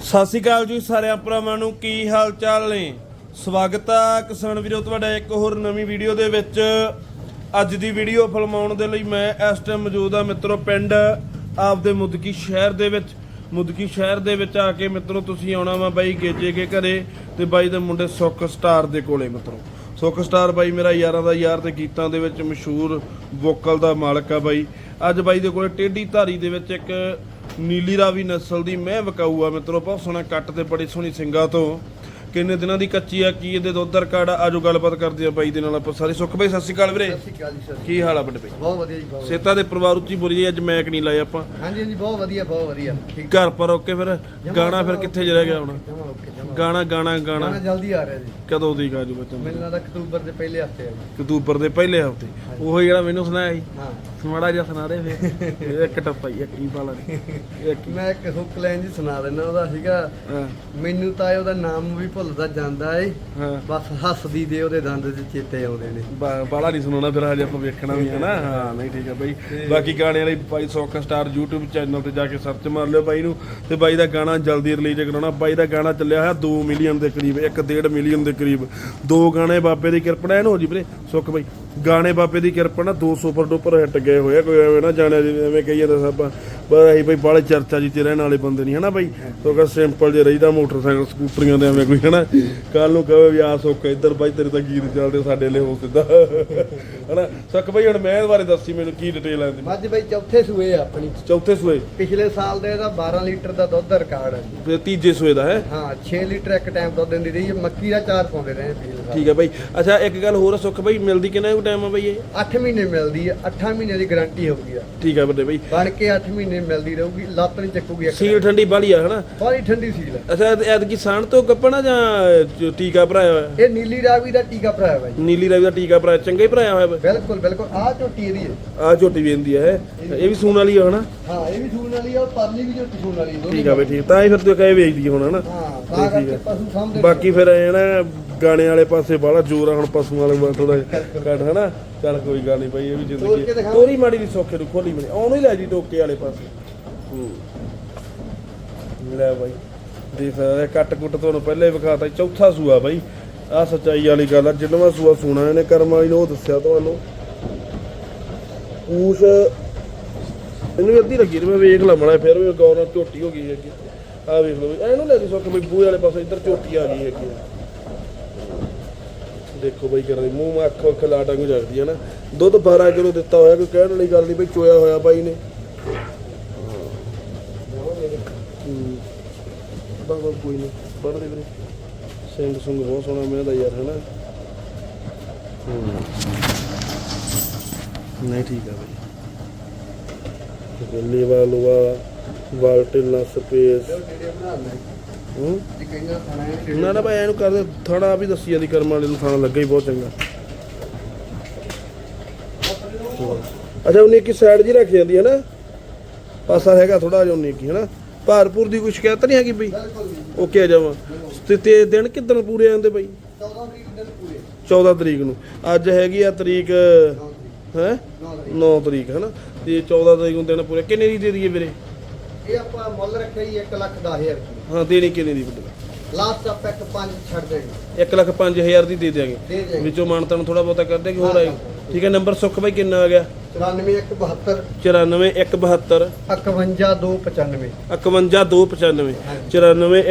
ਸਤਿ ਸ਼੍ਰੀ ਅਕਾਲ ਜੀ ਸਾਰਿਆਂ ਭਰਾਵਾਂ ਨੂੰ, ਕੀ ਹਾਲ ਚਾਲ ਨੇ? ਸਵਾਗਤ ਆ ਕਿਸਾਨ ਵੀਰੋ, ਤੁਹਾਡਾ ਇੱਕ ਹੋਰ ਨਵੀਂ ਵੀਡੀਓ ਦੇ ਵਿੱਚ। ਅੱਜ ਦੀ ਵੀਡੀਓ ਫਿਲਮਾਉਣ ਦੇ ਲਈ ਮੈਂ ਇਸ ਟਾਈਮ ਮੌਜੂਦ ਆ ਮਿੱਤਰੋ ਪਿੰਡ ਆਪਦੇ ਮੁਦਕੀ ਸ਼ਹਿਰ ਦੇ ਵਿੱਚ। ਮੁਦਕੀ ਸ਼ਹਿਰ ਦੇ ਵਿੱਚ ਆ ਕੇ ਮਿੱਤਰੋ ਤੁਸੀਂ ਆਉਣਾ ਵਾ ਬਾਈ ਗੇਜੇ ਕੇ ਘਰੇ ਤੇ ਬਾਈ ਦੇ ਮੁੰਡੇ ਸੁੱਖ ਸਟਾਰ ਦੇ ਕੋਲੇ ਮਿੱਤਰੋ। ਸੁੱਖ ਸਟਾਰ ਬਾਈ ਮੇਰਾ ਯਾਰਾਂ ਦਾ ਯਾਰ ਤੇ ਗੀਤਾਂ ਦੇ ਵਿੱਚ ਮਸ਼ਹੂਰ ਵੋਕਲ ਦਾ ਮਾਲਕ ਆ ਬਾਈ। ਅੱਜ ਬਾਈ ਦੇ ਕੋਲੇ ਟੇਢੀ ਧਾਰੀ ਦੇ ਵਿੱਚ ਇੱਕ ਨੀਲੀ ਰਾਵੀ ਨਸਲ ਦੀ ਮੈਂ ਵਿਕਾਊ ਆ ਮਿੱਤਰੋ ਬਹੁਤ ਸੋਹਣਾ ਕੱਟ ਤੇ ਬੜੀ ਸੋਹਣੀ ਸਿੰਗਾ ਤੋਂ। ਕਿੰਨੇ ਦਿਨਾਂ ਦੀ ਕੱਚੀ ਆ ਕੀ ਇਹਦੇ ਦੁੱਧ ਰਿਕਾਰਡ ਆਜੋ ਗੱਲਬਾਤ ਕਰਦੇ ਆ ਬਾਈ ਦੇ ਨਾਲ ਆਪਾਂ ਸਾਰੇ। ਸੁੱਖ ਬਾਈ ਸਤਿ ਸ਼੍ਰੀ ਅਕਾਲ ਵੀਰੇ। ਸਤਿ ਸ਼੍ਰੀ ਅਕਾਲ ਜੀ ਸਰ ਕੀ ਹਾਲ ਆ ਵੱਡੇ ਬਾਈ? ਬਹੁਤ ਵਧੀਆ ਜੀ ਬਹੁਤ ਵਧੀਆ। ਸੇਤਾ ਦੇ ਪਰਿਵਾਰ ਉੱਚੀ ਬੋਲੀ ਜੀ ਅੱਜ ਮੈਕ ਨਹੀਂ ਲਾਏ ਆਪਾਂ। ਹਾਂਜੀ ਹਾਂਜੀ ਬਹੁਤ ਵਧੀਆ ਬਹੁਤ ਵਧੀਆ। ਠੀਕ। ਘਰ ਪਰ ਓਕੇ ਫਿਰ ਗਾਣਾ ਫਿਰ ਕਿੱਥੇ ਰਹਿ ਗਿਆ ਹੁਣ? ਜਮਾ ਓਕੇ ਜਮਾ। ਗਾਣਾ ਗਾਣਾ ਗਾਣਾ। ਗਾਣਾ ਜਲਦੀ ਆ ਰਿਹਾ ਜੀ। ਕਦੋਂ ਦੀ ਗਾਜੂ ਬੱਚਾ ਮੈਨੂੰ ਲੱਗਦਾ ਅਕਤੂਬਰ ਦੇ ਪਹਿਲੇ ਹਫ਼ਤੇ ਆ ਜੀ। ਅਕਤੂਬਰ ਦੇ ਪਹਿਲੇ ਹਫ਼ਤੇ। ਉਹ ਜਿਹੜਾ ਮੈਨੂੰ ਸੁਣਾਇਆ ਸੀ। ਹਾਂ। ਮਾੜਾ ਜਿਹਾ ਸੁਣਾ ਦੇ ਫੇਰ। ਇੱਕ ਟੱਪਾ ਹੀ ਇੱਕ ਹੀ ਪਾਲਾ ਇੱਕ। ਮੈਂ ਇੱਕ ਹੁੱਕ ਲਾਈਨ ਜੀ ਸੁਣਾ ਦਿੰਦਾ ਉਹਦਾ ਸੀਗਾ। ਮੈਨੂੰ ਤਾਂ ਉਹਦਾ ਨਾਮ ਵੀ ਭੁੱਲਦਾ ਜਾਂਦਾ ਏ। ਬਸ ਹੱਸਦੀ ਦੇ ਉਹਦੇ ਦੰਦ ਦੇ ਚੇਤੇ ਆਉਂਦੇ ਨੇ। ਬਾ- ਬਾਹਲਾ ਨਹੀਂ ਸੁਣਾਉਣਾ ਫਿਰ ਹਜੇ ਆਪਾਂ ਵੇਖਣਾ ਵੀ ਹੈ ਨਾ। ਹਾਂ। ਨਹੀਂ ਠੀਕ ਹੈ ਬਾਈ। ਬਾਕੀ ਗਾਣੇ ਵਾਲੀ ਬਾਈ ਸੌਕਾ ਸਟਾਰ YouTube ਚੈਨਲ ਤੇ ਜਾ ਕੇ ਸਰਚ ਮਾਰ ਲਿਓ ਬਾਈ ਨੂੰ। ਤੇ ਬਾਈ ਦਾ ਗਾਣਾ ਜਲਦੀ ਰਿਲੀਜ਼ ਕਰਾਉਣਾ। ਬਾਈ ਦਾ ਗਾਣਾ ਚੱਲਿਆ ਹੋਇਆ 2 ਮਿਲੀਅਨ ਦੇ ਕਰੀਬ 1.5 ਮਿਲੀਅਨ ਦੇ ਕਰੀਬ। ਦੋ ਗਾਣੇ ਬਾਬੇ ਦੀ ਕਿਰਪਾ ਨਾਲ ਹੋ ਜੀ ਵੀਰੇ ਸੁੱਖ ਬਾਈ। ਗਾਣੇ ਬਾਬੇ ਦੀ ਕਿਰਪਾ ਨਾਲ ਦੋ ਸੁਪਰ ਡੁਪਰ ਹਿੱਟ ਗਏ ਹੋਏ ਆ ਕੋਈ ਐਵੇਂ ਨਾ ਜਾਣਿਆ ਜੀ ਐਵੇਂ ਕਹੀਏ ਤਾਂ ਆਪਾਂ ਪਰ ਅਸੀਂ ਬਾਈ ਬਾਲੇ ਚਰਚਾ ਜੀ ਤੇ ਰਹਿਣ ਵਾਲੇ ਬੰਦੇ ਨਹੀਂ ਹਨਾ ਬਾਈ? ਸੋਕਾ ਸਿੰਪਲ ਜੇ ਰਹੀਦਾ ਮੋਟਰਸਾਈਕਲ ਸਕੂਟਰੀਆਂ ਦੇ ਐਵੇਂ ਕੋਈ ਹਨਾ? ਕੱਲ ਨੂੰ ਕਹੇ ਵੀ ਆ ਸੁੱਖ ਇੱਧਰ ਬਾਈ ਤੇਰੇ ਤਾਂ ਗੀਤ ਚੱਲਦੇ ਸਾਡੇ ਲਈ ਹੋ ਸਿੱਧਾ। ਹਨਾ? ਸੁੱਖ ਬਾਈ ਹੁਣ ਮੈਂ ਇਹਦੇ ਬਾਰੇ ਦੱਸੀ ਮੈਨੂੰ ਕੀ ਡਿਟੇਲ ਆਂਦੀ ਮੱਝ ਬਈ ਚੌਥੇ ਸੂਏ ਆ ਆਪਣੀ। ਚੌਥੇ ਸੂਏ? ਪਿਛਲੇ ਸਾਲ ਦੇ ਇਹਦਾ 12 ਲੀਟਰ ਦਾ ਦੁੱਧ ਰਿਕਾਰਡ ਹੈ। ਫਿਰ ਤੀਜੇ ਸੂਏ ਦਾ ਹੈ? ਹਾਂ 6 ਲੀਟਰ ਇੱਕ ਟਾਈਮ ਦੁੱਧ ਦਿੰਦੀ ਰਹੀ ਹੈ। ਮੱਕੀ ਦਾ ਚਾਰ ਪਾਉਂਦੇ ਰਹੇ ਪਿਛਲੇ ਸਾਲ। ਠੀਕ ਹੈ ਬਾਈ। ਅੱਛਾ ਇੱਕ ਗੱਲ ਹੋਰ ਸੁੱਖ ਬਾਈ ਮਿਲਦੀ ਕਿੰਨਾ ਕੁ ਟਾਈਮ ਆ ਬਾਈ ਇਹ? 8 ਮਹੀਨੇ ਮਿਲਦੀ ਹੈ 8 ਮਹੀਨੇ ਦੀ ਗਾਰੰਟੀ ਹੋਊਗੀ ਆ ਠੀਕ ਹੈ ਵੱਡੇ ਬਾਈ। ਬਣ ਕੇ 8 ਮਹੀਨੇ ਮਿਲਦੀ ਰਹੂਗੀ ਲੱਤ ਨਹੀਂ ਚੱਕੂਗੀ ਇੱਕ ਸੀਲ ਠੰਡੀ ਬਾਲੀ ਆ ਹਨਾ? ਬੜੀ ਠੰਡੀ ਸੀਲ ਹੈ ਅੱਛਾ ਐਤਕੀ ਸਾਣ ਤੋਂ ਗੱਪਣਾ ਜਾਂ ਟੀਕਾ ਭਰਾਇਆ ਹੋਇਆ? ਇਹ ਨੀਲੀ ਰਾਵੀ ਦਾ ਟੀਕਾ ਭਰਾਇਆ ਬਾਈ ਨੀਲੀ ਰਾਵੀ ਦਾ ਟੀਕਾ ਭਰਾਇਆ ਚੰਗਾ ਹੀ ਭਰਾਇਆ ਹੋਇਆ ਬਿਲਕੁਲ ਬਿਲਕੁਲ। ਆਹ ਝੋਟੀ ਇਹਦੀ ਹੈ। ਆ ਝੋਟੀ ਵੀ ਹੁੰਦੀ ਹੈ। ਇਹ ਵੀ ਸੂਣ ਵਾਲੀ ਆ ਹਨਾ? ਹਾਂ ਇਹ ਵੀ ਸੂਣ ਵਾਲੀ ਆ ਪਰਲੀ ਵੀ ਝੋਟੀ ਸੂਣ ਵਾਲੀ ਠੀਕ ਆ ਬਈ ਠੀਕ। ਤਾਂ ਹੀ ਫਿਰ ਤੂੰ ਕਹੇ ਵੇਚਦੀ ਹੁਣ ਹਨਾ? ਹਾਂ ਤਾਂ ਕਰਕੇ। ਪਸ਼ੂ ਸਾਹਮਣੇ ਬਾਕੀ ਫਿਰ ਐ ਨਾ ਗਾਣੇ ਵਾਲੇ ਪਾਸੇ ਬਾਹਲਾ ਜ਼ੋਰ ਆ ਹੁਣ ਪਸ਼ੂਆਂ ਵਾਲੇ ਥੋੜਾ ਘੱਟ ਹਨਾ? ਚੱਲ ਕੋਈ ਗੱਲ ਨਹੀਂ ਬਈ ਇਹ ਵੀ ਤੋੜ ਕੇ ਜ਼ਿੰਦਗੀ। ਤੋਰੀ ਮਾੜੀ ਦੀ ਸੌਖੇ ਨੂੰ ਖੋਲੀ ਬਣੀ ਆਉਣ ਹੀ ਲੈ ਜੀ ਟੋਕੇ ਵਾਲੇ ਪਾਸੇ। ਹੂੰ। ਲੈ ਬਾਈ ਦੇਖ ਇਹ ਕੱਟ ਕੁੱਟ ਤੁਹਾਨੂੰ ਪਹਿਲੇ ਹੀ ਵਿਖਾਤਾ। ਚੌਥਾ ਸੂਆ ਬਾਈ। ਆ ਸੱਚਾਈ ਵਾਲੀ ਗੱਲ ਆ ਜਿੰਨਵਾਂ ਸੂਆ ਸੁਣਾ ਇਹਨੇ ਕਰਮ ਵਾਲੀ ਨੂੰ ਉਹ ਦੱਸਿਆ ਤੁਹਾਨੂੰ। ਪੂਛ ਇਹਨੂੰ ਵੀ ਅੱਧੀ ਲੱਗੀ ਤੇ ਮੈਂ ਵੇਖ ਲਵਾਂ ਫਿਰ ਵੀ ਗੌਰ ਨਾਲ ਝੋਟੀ ਹੋ ਗਈ ਅੱਗੇ ਆ ਵੇਖ ਲਓ ਵੀ ਇਹਨੂੰ ਲੈ ਦੀ ਸੁੱਕ ਬਈ ਬੂਹੇ ਵਾਲੇ ਪਾਸੇ ਇੱਧਰ ਝੋਟੀ ਆ ਗਈ ਅੱਗੇ ਦੇਖੋ ਬਈ ਕਰਦੇ ਮੂੰਹ ਮਾ ਅੱਖ ਅੱਖ ਲਾਟਾਂ ਨੂੰ ਜਗਦੀ ਹੈ ਨਾ। ਦੁੱਧ 12 ਕਿਲੋ ਦਿੱਤਾ ਹੋਇਆ ਕੋਈ ਕਹਿਣ ਵਾਲੀ ਗੱਲ ਨਹੀਂ ਬਈ ਚੋਇਆ ਹੋਇਆ ਬਾਈ ਨੇ। ਹੂੰ। ਬਾਬਾ ਕੋਈ ਨਹੀਂ ਪੜ ਦੇ ਵੀਰੇ। ਸਿੰਘ ਸੁੰਗ ਬਹੁਤ ਸੋਹਣਾ ਮੈਂ ਦਾ ਯਾਰ ਹੂੰ। ਨਹੀਂ ਠੀਕ ਆ ਬਈ। ਗੱਲੀ ਵਾਲੂਆ ਵਾਲਟਿਲਾ ਸਪੇਸ ਵੀਡੀਓ ਬਣਾ ਲੈ ਹੂੰ? ਹੈ ਨਾ ਨਾ ਭਾਈ ਇਹਨੂੰ ਕਰਦੇ ਥਾਣਾ ਵੀ ਦੱਸੀ ਜਾਂਦੀ ਕਰਮ ਵਾਲੇ ਨੂੰ ਥਾਣਾ ਲੱਗਾ ਹੀ ਬਹੁਤ ਚੰਗਾ। ਅੱਛਾ ਉਹਨੇ ਕੀ ਸਾਈਡ ਜੀ ਰੱਖ ਜਾਂਦੀ ਹੈ ਨਾ? ਪਾਸਾ ਹੈਗਾ ਥੋੜਾ ਜਿਹਾ ਉਹਨੇ ਕੀ ਹੈ ਨਾ ਭਾਰਪੁਰ ਦੀ ਕੋਈ ਸ਼ਿਕਾਇਤ ਨਹੀਂ ਹੈਗੀ ਬਈ? ਓਕੇ ਆ ਜਾਵਾਂ। ਤੇ ਤੇ ਦਿਨ ਕਿੱਦਣ ਪੂਰੇ ਆਉਂਦੇ ਬਈ? 14 ਤਰੀਕ ਦਿਨ ਪੂਰੇ। 14 ਤਰੀਕ ਨੂੰ। ਅੱਜ ਹੈਗੀ ਆ ਤਰੀਕ 9 ਤਰੀਕ। ਹੈ? 9 ਤਰੀਕ। 9 ਤਰੀਕ ਹੈ ਨਾ ਤੇ 14 ਤਰੀਕ ਨੂੰ ਦਿਨ ਪੂਰੇ। ਕਿੰਨੇ ਦੀ ਦੇ ਦਈਏ ਵੀਰੇ? ਇਹ ਆਪਾਂ ਮੁੱਲ ਰੱਖਿਆ ਜੀ 1 ਲੱਖ 10000 ਰੁਪਏ। ਹਾਂ ਦੇਣੀ ਕਿੰਨੇ ਦੀ ਲਾਸਟ ਆਪਾਂ ਇੱਕ 5 ਛੱਡ ਦੇਗੇ 1 ਲੱਖ 5000 ਦੀ ਦੇ ਦਿਆਂਗੇ। ਦੇ ਦੇ ਵਿੱਚੋਂ ਮਾਨਤਾ ਨੂੰ ਥੋੜਾ ਬਹੁਤਾ ਕਰਦੇ ਕਿ ਹੋਰ ਆਏ ਠੀਕ ਹੈ ਨੰਬਰ ਸੁੱਖ ਬਾਈ ਕਿੰਨਾ ਆ ਗਿਆ? 94172 94172 51295 51295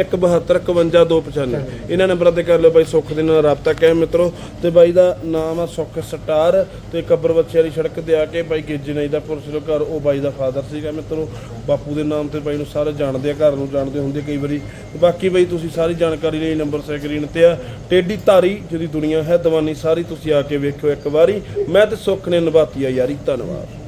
94172 ਇਹਨਾਂ ਨੰਬਰਾਂ ਤੇ ਕਰ ਲਿਓ ਬਾਈ ਸੁੱਖ ਦੇ ਨਾਲ ਰਾਬਤਾ ਕਾਇਮ ਮਿੱਤਰੋ ਤੇ ਬਾਈ ਦਾ ਨਾਮ ਆ ਸੁੱਖ ਸਟਾਰ ਤੇ ਕੱਬਰ ਬੱਚੇ ਵਾਲੀ ਸੜਕ ਤੇ ਆ ਕੇ ਬਾਈ ਗੇਜੇ ਨਹੀਂ ਦਾ ਪੁਰਸ਼ ਲੋ ਘਰ ਉਹ ਬਾਈ ਦਾ ਫਾਦਰ ਸੀਗਾ ਮਿੱਤਰੋ ਬਾਪੂ ਦੇ ਨਾਮ ਤੇ ਬਾਈ ਨੂੰ ਸਾਰੇ ਜਾਣਦੇ ਆ ਘਰ ਨੂੰ ਜਾਣਦੇ ਹੁੰਦੇ ਕਈ ਵਾਰੀ ਬਾਕੀ ਬਾਈ ਤੁਸੀਂ ਸਾਰੀ ਜਾਣਕਾਰੀ ਲਈ ਨੰਬਰ ਸਕਰੀਨ ਤੇ ਆ ਟੇਡੀ ਧਾਰੀ ਜਿਹਦੀ ਦੁਨੀਆ ਹੈ ਦੀਵਾਨੀ ਸਾਰੀ ਤੁਸੀਂ ਆ ਕੇ ਵੇਖਿਓ ਇੱਕ ਵਾਰੀ ਮੈਂ ਤੇ ਸੁੱਖ ਨੇ ਨਿਭਾਤੀ ਆ ਯਾਰੀ ったのは。